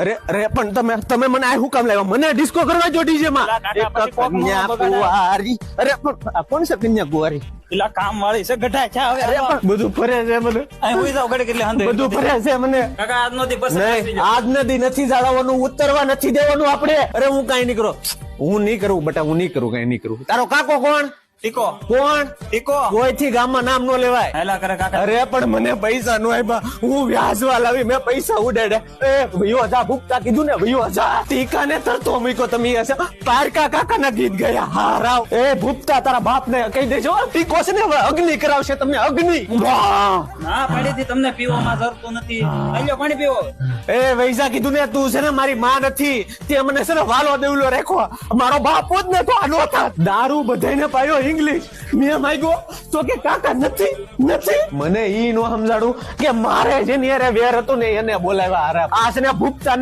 અરે અરે પણ તમે તમે મને આ હું કામ લાવ્યા? મને ડિસ્કો કરવા જો ડીજે માં. પેલા કાકા એક પછી કોકનું કન્યા બગાડે. અરે પણ કોણ છે કન્યા કુંવારી? પેલા કામ વાળી છે ગઢા છે હવે અરે પણ બધું ફરે છે મને. અહીં હુઈ જાવ ઘડીક કેટલે હંદે બધું ફરે છે મને. કાકા આજ નહીં કરી આજ નદી નથી જાળવવાનું ઉતરવા નથી દેવાનું આપણે. અરે હું કાઈ નહીં કરો. હું નહીં કરું બટા હું નહીં કરું કઈ નહીં કરું. તારો કાકો કોણ? ટીકો. કોણ? ટીકો. કોઈથી ગામમાં નામ નો લેવાય. હેલા કરે કાકા. અરે પણ મને પૈસા નો આપ્યા હું વ્યાજવા લાવી મેં પૈસા ઉડાડે એ ભયો જા ભૂકતા કીધું ને ભયો જા ટીકા ને તરતો મૂકો તમે હશે પારકા કાકા ના ગીત ગયા. હારાવ. એ ભૂખતા તારા બાપ ને કહી દેજો. ટીકો છે ને હવે અગ્નિ કરાવશે તમને અગ્નિ! ના પાડી દી તમને પીવામાં જરતું નથી. આલ્યો પાણી પીવો. એ વૈસા કીધું ને તું છે ને મારી માં નથી. તે મને છે ને વાલો દેવલો રાખો મારો બાપ જ ને તો આ હતા થાત દારૂ બધાને પાયો ઇંગ્લિશ મેં માગ્યો તો કે કાકા નથી નથી. મને ઈ નો સમજાડું કે મારે જેની નિયરે વેર હતું ને એને બોલાવ્યા આરા આસને ભૂપતા